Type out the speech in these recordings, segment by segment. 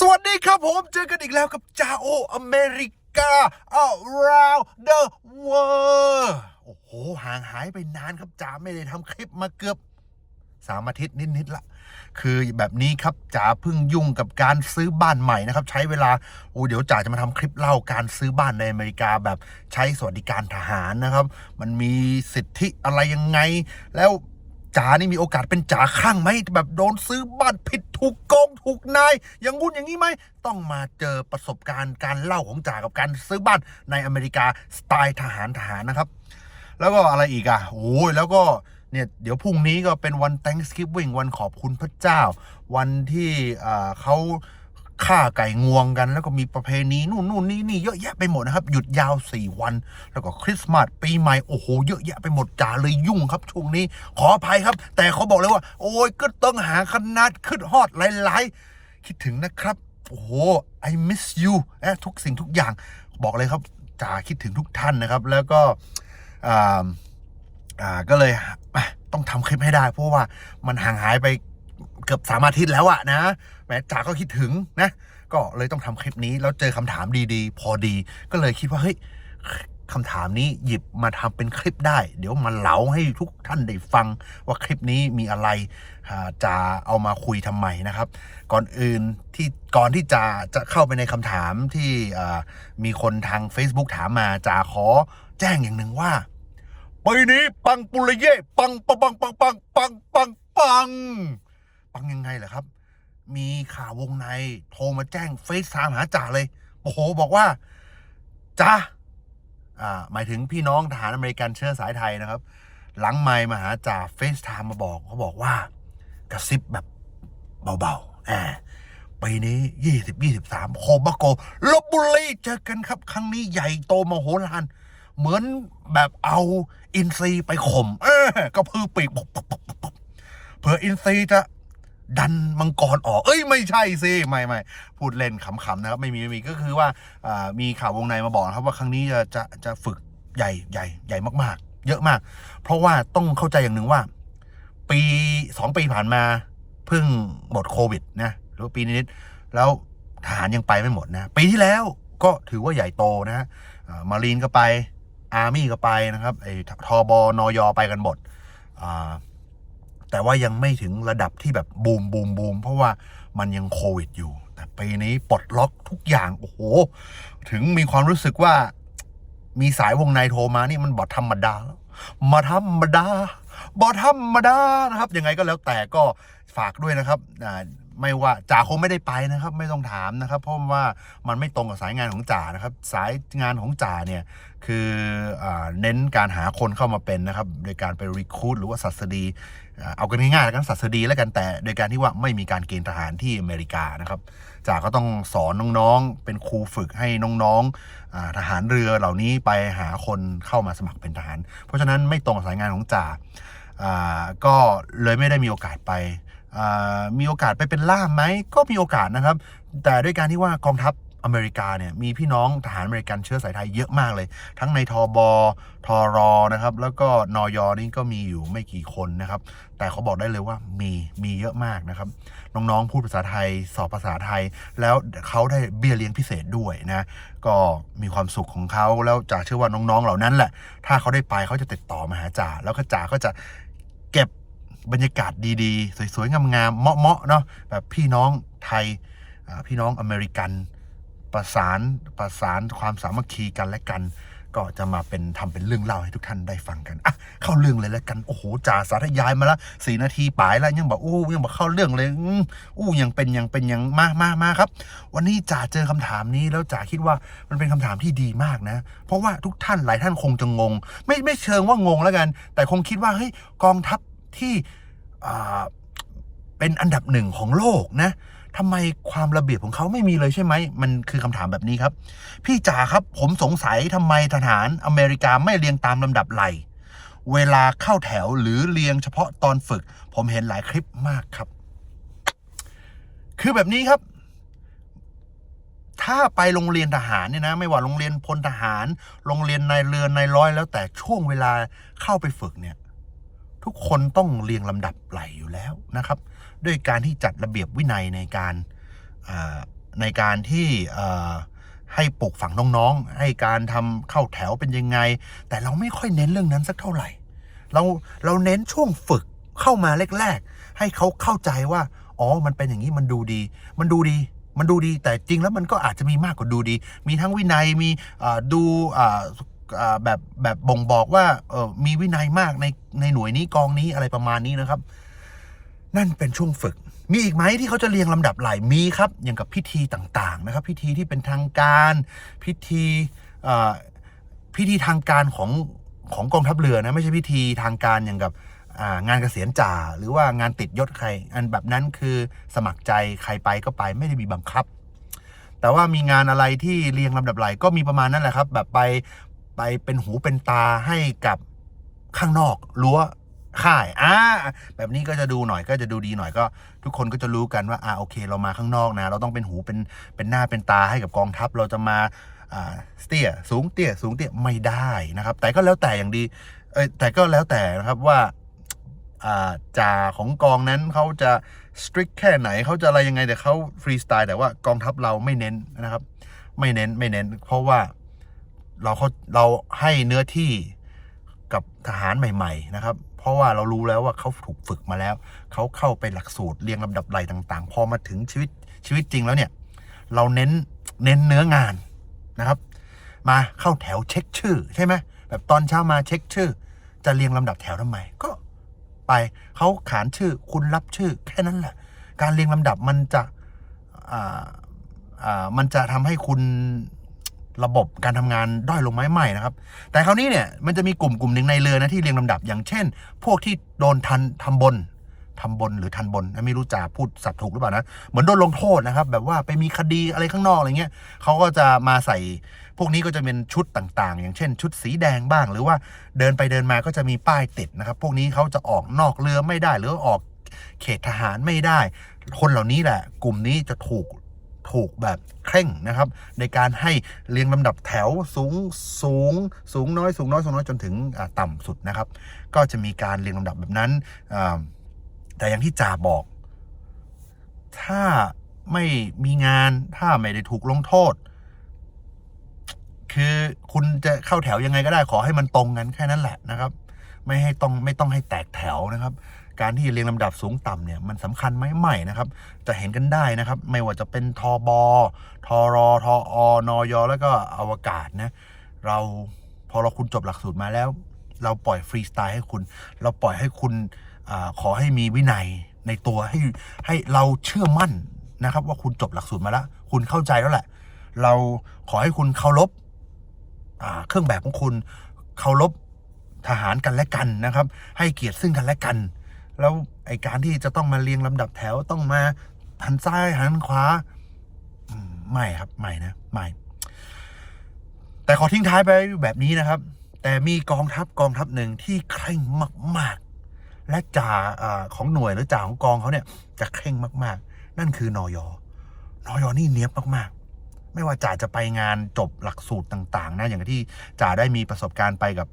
สวัสดีครับผม เจอกันอีกแล้วกับจาโออเมริกา around the world โอ้โห ห่างหายไปนานครับจ๋าไม่ได้ทำคลิปมาเกือบสามอาทิตย์นิดๆละ คือแบบนี้ครับจ๋าเพิ่งยุ่งกับการซื้อบ้านใหม่นะครับ ใช้เวลาโอ้เดี๋ยวจ๋าจะมาทำคลิปเล่าการซื้อบ้านในอเมริกาแบบใช้สวัสดิการทหารนะครับ มันมีสิทธิอะไรยังไง แล้ว จ๋านี่มีโอกาสเป็นจ๋าข้างไหมแบบโดนซื้อบ้านผิดถูกโกงถูกนายอย่างงุ่นอย่างนี้ไหมต้องมาเจอประสบการณ์การเล่าของจ๋ากับการซื้อบ้านในอเมริกาสไตล์ทหารทหารนะครับ แล้วก็อะไรอีกอะโอ้ยแล้วก็เนี่ยเดี๋ยวพรุ่งนี้ก็เป็นวัน Thanksgiving วันขอบคุณพระเจ้า วันที่เขา ฆ่าไก่งวงกัน แล้วก็มีประเพณีนู่นนู่นนี่นี่เยอะแยะไปหมดนะครับ หยุดยาว 4 วัน แล้วก็คริสต์มาสปีใหม่โอ้โหเยอะแยะไปหมดจ่าเลยยุ่งครับช่วงนี้ ขออภัยครับ แต่เขาบอกเลยว่า โอ้ยก็ต้องหาขนาดขึ้นฮอดหลายๆ คิดถึงนะครับ โอ้โห I miss you นะทุกสิ่งทุกอย่างบอกเลยครับจ่าคิดถึงทุกท่านนะครับ แล้วก็อ่าอ่าก็เลยต้องทำคลิปให้ได้ เพราะว่ามันห่างหายไป เกือบสามอาทิตย์แล้วอะนะแหมจ๋าก็คิดถึงนะ ก็เลยต้องทำคลิปนี้แล้วเจอคำถามดีๆ พอดี ก็เลยคิดว่าเฮ้ยคำถามนี้หยิบมาทำเป็นคลิปได้ เดี๋ยวมาเล่าให้ทุกท่านได้ฟังว่าคลิปนี้มีอะไรอ่าจะเอามาคุยทำไมนะครับ ก่อนอื่นที่ก่อนที่จะจะเข้าไปในคำถามที่มีคนทาง Facebook ถามมาจะขอแจ้งอย่างหนึ่งว่าปีนี้ปังปุริเย่ปังปังปังปังปังปังปัง ปังยังไงเหรอครับ มีข่าววงในโทรมาแจ้งเฟซไทม์หาจ่าเลย โอ้โห บอกว่าจ้าอ่าหมายถึงพี่น้องทหารอเมริกันเชื้อสายไทยนะครับ หลังไมค์มาหาจ่าเฟซไทม์มาบอกเขาบอกว่ากระซิบแบบเบาๆแอบปีนี้ยี่สิบยี่สิบสามโคบาโกลบบุรีเจอกันครับ ครั้งนี้ใหญ่โตมโหฬารเหมือนแบบเอาอินซีไปข่มเออกระพือปีกเผื่ออินซีจะ ดันมังกรออก เอ้ยไม่ใช่สิไม่ไม่พูดเล่นขำๆนะครับ ไม่มีไม่มีก็คือว่ามีข่าววงในมาบอกนะครับว่าครั้งนี้จะจะจะฝึกใหญ่ใหญ่ใหญ่มากๆ เยอะมาก เพราะว่าต้องเข้าใจอย่างหนึ่งว่า ปีสองปีผ่านมาเพิ่งหมดโควิดนะหรือว่าปีนิดๆแล้วทหารยังไปไม่หมดนะ ปีที่แล้วก็ถือว่าใหญ่โตนะฮะอ่ามารีนก็ไปอาร์มี่ก็ไปนะครับไอ้ทอบอนอยไปกันหมดอ่า แต่ว่ายังไม่ถึงระดับที่แบบบูมบูมบูมเพราะว่ามันยังโควิดอยู่ แต่ปีนี้ปลดล็อกทุกอย่าง โอ้โห ถึงมีความรู้สึกว่ามีสายวงในโทรมานี่มันบอธรรมดาแล้วมาธรรมดาบอธรรมดานะครับ ยังไงก็แล้วแต่ก็ฝากด้วยนะครับอ่า ไม่ว่าจ่าคงไม่ได้ไปนะครับ ไม่ต้องถามนะครับ เพราะว่ามันไม่ตรงกับสายงานของจ่านะครับ สายงานของจ่าเนี่ยคืออเน้นการหาคนเข้ามาเป็นนะครับ โดยการไปรีคูดหรือว่าสัสดีเอากันง่ายๆแล้วกันสัสดีแล้วกันแต่ โดยการที่ว่าไม่มีการเกณฑ์ทหารที่อเมริกานะครับจ่าก็ต้องสอนน้องๆ เป็นครูฝึกให้น้องๆทหารเรือเหล่านี้ไปหาคนเข้ามาสมัครเป็นทหาร เพราะฉะนั้นไม่ตรงกับสายงานของจ่าก็เลยไม่ได้มีโอกาสไป มีโอกาสไปเป็นล่ามไหมก็มีโอกาสนะครับ แต่ด้วยการที่ว่ากองทัพอเมริกาเนี่ยมีพี่น้องทหารอเมริกันเชื้อสายไทยเยอะมากเลย ทั้งในทอบอทอรอนะครับ แล้วก็นอยนี่ก็มีอยู่ไม่กี่คนนะครับ แต่เขาบอกได้เลยว่ามีมีเยอะมากนะครับ น้องๆพูดภาษาไทยสอบภาษาไทย แล้วเขาได้เบี้ยเลี้ยงพิเศษด้วยนะก็มีความสุขของเขาแล้วจ่าเชื่อว่าน้องๆเหล่านั้นแหละ ถ้าเขาได้ไปเขาจะติดต่อมาหาจ่าแล้วก็จ่าก็จะเก็บ บรรยากาศดีๆ สวยๆ งามๆ เหมาะๆ เนาะแบบพี่น้องไทยพี่น้องอเมริกันประสานประสานความสามัคคีกันและกัน ก็จะมาเป็นทำเป็นเรื่องเล่าให้ทุกท่านได้ฟังกันอะเข้าเรื่องเลยแล้วกันโอ้โหจ่าสาธยายมาละสี่นาทีปลายแล้วยังบอกอู้ยังบอกเข้าเรื่องเลยอู้ยังเป็นยังเป็นยังมามามาครับ วันนี้จ่าเจอคำถามนี้แล้วจ่าคิดว่ามันเป็นคำถามที่ดีมากนะ เพราะว่าทุกท่านหลายท่านคงจะงง ไม่ไม่เชิงว่างงแล้วกัน แต่คงคิดว่าเฮ้ยกองทัพ ที่เป็นอันดับหนึ่งของโลกนะทำไมความระเบียบของเขาไม่มีเลยใช่ไหม มันคือคำถามแบบนี้ครับ พี่จ๋าครับผมสงสัยทำไมทหารอเมริกาไม่เรียงตามลำดับไหลเวลาเข้าแถวหรือเรียงเฉพาะตอนฝึก ผมเห็นหลายคลิปมากครับ คือแบบนี้ครับ ถ้าไปโรงเรียนทหารเนี่ยนะ ไม่ว่าโรงเรียนพลทหาร โรงเรียนนายเรือนนายร้อยแล้วแต่ช่วงเวลาเข้าไปฝึกเนี่ย ทุกคนต้องเรียงลำดับไหลอยู่แล้วนะครับ ด้วยการที่จัดระเบียบวินัยในการในการที่ให้ปลูกฝังน้องๆ ให้การทำเข้าแถวเป็นยังไง แต่เราไม่ค่อยเน้นเรื่องนั้นสักเท่าไหร่ เราเราเน้นช่วงฝึกเข้ามาแรกๆ ให้เขาเข้าใจว่า อ๋อ มันเป็นอย่างนี้มันดูดี มันดูดี มันดูดี แต่จริงแล้วมันก็อาจจะมีมากกว่าดูดี มีทั้งวินัย มีดู แบบแบบบ่งบอกว่าเออมีวินัยมากในในหน่วยนี้กองนี้อะไรประมาณนี้นะครับ นั่นเป็นช่วงฝึก มีอีกไหมที่เขาจะเรียงลำดับไหลมีครับ อย่างกับพิธีต่างๆนะครับ พิธีที่เป็นทางการ พิธีพิธีทางการของของกองทัพเรือนะไม่ใช่พิธีทางการอย่างกับางานเกษียณจ่าหรือว่างานติดยศใคร อันแบบนั้นคือสมัครใจใครไปก็ไปไม่ได้มีบังคับ แต่ว่ามีงานอะไรที่เรียงลำดับไหลก็มีประมาณนั้นแหละครับ แบบไป ไปเป็นหูเป็นตาให้กับข้างนอกรั้วค่ายอ่าแบบนี้ก็จะดูหน่อยก็จะดูดีหน่อยก็ ทุกคนก็จะรู้กันว่าอ่าโอเค เรามาข้างนอกนะ เราต้องเป็นหูเป็นเป็นหน้าเป็นตาให้กับกองทัพ เราจะมาอ่าเตี้ยสูงเตี้ยสูงเตี้ยไม่ได้นะครับ แต่ก็แล้วแต่อย่างดีเอยแต่ก็แล้วแต่นะครับว่าอ่าจ่าของกองนั้นเขาจะ strict แค่ไหนเขาจะอะไรยังไงแต่เขาฟรีสไตล์แต่ว่ากองทัพเราไม่เน้นนะครับ ไม่เน้นไม่เน้น เพราะว่า เราเขาเราให้เนื้อที่กับทหารใหม่ ๆ นะครับ เพราะว่าเรารู้แล้วว่าเขาถูกฝึกมาแล้ว เขาเข้าไปหลักสูตรเรียงลำดับไหลต่าง ๆ พอมาถึงชีวิตชีวิตจริงแล้วเนี่ย เราเน้นเน้นเนื้องานนะครับ มาเข้าแถวเช็คชื่อใช่ไหมแบบตอนเช้ามาเช็คชื่อ จะเรียงลำดับแถวทำไมก็ไปเขาขานชื่อคุณรับชื่อ แค่นั้นแหละ การเรียงลำดับมันจะอ่าอ่ามันจะทำให้คุณ ระบบการทำงานด้อยลงไหมไม่นะครับ แต่คราวนี้เนี่ยมันจะมีกลุ่มกลุ่มหนึ่งในเรือนะที่เรียงลำดับ อย่างเช่น พวกที่โดนทันทำบนทำบนหรือทันบนไม่รู้จะพูดสับถูกหรือเปล่านะ เหมือนโดนลงโทษนะครับ แบบว่าไปมีคดีอะไรข้างนอกอะไรเงี้ยเขาก็จะมาใส่ พวกนี้ก็จะเป็นชุดต่างๆ อย่างเช่น ชุดสีแดงบ้าง หรือว่าเดินไปเดินมาก็จะมีป้ายติดนะครับ พวกนี้เขาจะออกนอกเรือไม่ได้ หรือออกเขตทหารไม่ได้ คนเหล่านี้แหละ กลุ่มนี้จะถูก ถูกแบบเคร่งนะครับ ในการให้เรียงลำดับแถวสูงสูง สูงน้อยสูงน้อยสูงน้อยจนถึงอ่าต่ำสุดนะครับ ก็จะมีการเรียงลำดับแบบนั้น แต่อย่างที่จ่าบอก ถ้าไม่มีงานถ้าไม่ได้ถูกลงโทษ คือคุณจะเข้าแถวยังไงก็ได้ขอให้มันตรงกันแค่นั้นแหละนะครับ ไม่ให้ต้องไม่ต้องให้แตกแถวนะครับ การที่เรียงลำดับสูงต่ำเนี่ยมันสำคัญไหมไม่นะครับ จะเห็นกันได้นะครับ ไม่ว่าจะเป็นทบทรอทอนยแล้วก็อวกาศนะเราพอเราคุณจบหลักสูตรมาแล้ว เราปล่อยฟรีสไตล์ให้คุณ เราปล่อยให้คุณอขอให้มีวินัยในตัวให้ให้เราเชื่อมั่นนะครับ ว่าคุณจบหลักสูตรมาแล้ว คุณเข้าใจแล้วแหละ เราขอให้คุณเคารพเครื่องแบบของคุณเคารพทหารกันและกันนะครับ ให้เกียรติซึ่งกันและกัน แล้วไอการที่จะต้องมาเรียงลำดับแถวต้องมาหันซ้ายหันขวาไม่ครับไม่นะไม่แต่ขอทิ้งท้ายไปแบบนี้นะครับ แต่มีกองทัพกองทัพหนึ่งที่เคร่งมาก ๆ และจ่าอของหน่วยหรือจ่าของกองเขาเนี่ยจะเคร่งมาก ๆ นั่นคือนอยนอยนี่เนี้ยบมาก ไม่ว่าจ่าจะไปงานจบหลักสูตรต่างๆนะอย่างที่จ่าได้มีประสบการณ์ไปกับ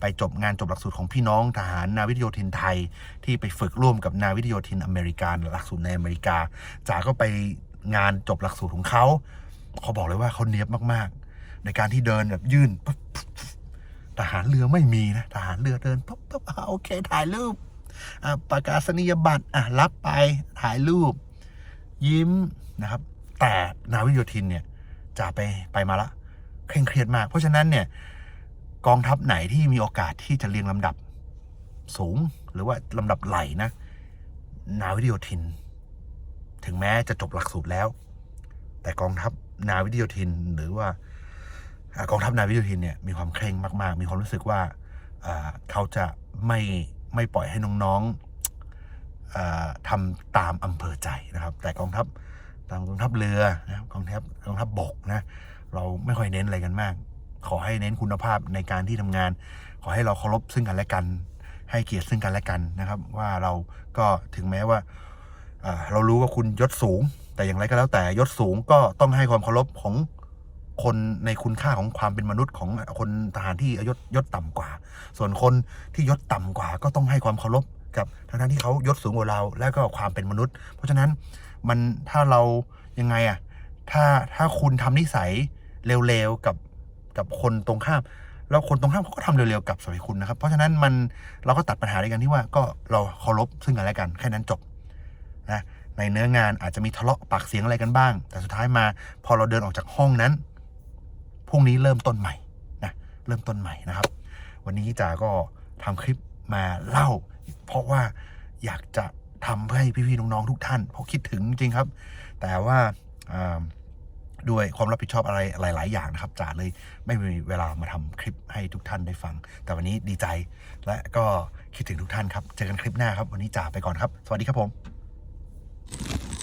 ไปจบงานจบหลักสูตรของพี่น้องทหารนาวิกโยธินไทย ที่ไปฝึกร่วมกับนาวิกโยธินอเมริกาหลักสูตรในอเมริกาจ่าก็ไปงานจบหลักสูตรของเขาเขาบอกเลยว่าเขาเนียบมากๆ ในการที่เดินแบบยื่นปุ๊บทหารเรือไม่มีนะทหารเรือเดินปุ๊บปุ๊บโอเค ถ่ายรูปประกาศนียบัตรอะรับไปถ่ายรูป ยิ้มนะครับ แต่นาวิโยธินเนี่ยจะไปไปมาละเคร่งเครียดมาก เพราะฉะนั้นเนี่ยกองทัพไหนที่มีโอกาสที่จะเรียงลำดับสูงหรือว่าลำดับไหลนะ นาวิโยธิน ถึงแม้จะจบหลักสูตรแล้ว แต่กองทัพนาวิโยธินหรือว่ากองทัพนาวิโยธินเนี่ยมีความเคร่งมาก ๆ มีความรู้สึกว่าเขาจะไม่ไม่ปล่อยให้น้องๆทำตามอำเภอใจนะครับ แต่กองทัพ ตามกองทัพเรือนะครับกองทัพกองทัพบกนะเราไม่ค่อยเน้นอะไรกันมาก ขอให้เน้นคุณภาพในการที่ทำงาน ขอให้เราเคารพซึ่งกันและกัน ให้เกียรติซึ่งกันและกันนะครับ ว่าเราก็ถึงแม้ว่าเรารู้ว่าคุณยศสูง แต่อย่างไรก็แล้วแต่ยศสูงก็ต้องให้ความเคารพของคนในคุณค่าของความเป็นมนุษย์ของคนทหารที่ยศยศต่ำกว่า ส่วนคนที่ยศต่ำกว่า ก็ต้องให้ความเคารพกับทางด้านที่เขายศสูงกว่าเรา และก็ความเป็นมนุษย์ เพราะฉะนั้น มันถ้าเรายังไงอะถ้าถ้าคุณทำนิสัยเร็วๆกับกับคนตรงข้าม แล้วคนตรงข้ามเขาก็ทำเร็วๆกับสำหรับคุณนะครับ เพราะฉะนั้นมันเราก็ตัดปัญหาด้วยกันที่ว่าก็เราเคารพซึ่งกันและกันแค่นั้นจบนะในเนื้องานอาจจะมีทะเลาะปากเสียงอะไรกันบ้าง แต่สุดท้ายมาพอเราเดินออกจากห้องนั้นพรุ่งนี้เริ่มต้นใหม่นะเริ่มต้นใหม่นะครับ วันนี้จ๋าก็ทำคลิปมาเล่า เพราะว่าอยากจะ ทำให้พี่ๆน้องๆทุกท่านเพราะคิดถึงจริงครับ แต่ว่าด้วยความรับผิดชอบอะไรหลาย ๆ อย่างนะครับจ่าเลยไม่มีเวลามาทำคลิปให้ทุกท่านได้ฟัง แต่วันนี้ดีใจ และก็คิดถึงทุกท่านครับ เจอกันคลิปหน้าครับ วันนี้จ่าไปก่อนครับ สวัสดีครับผม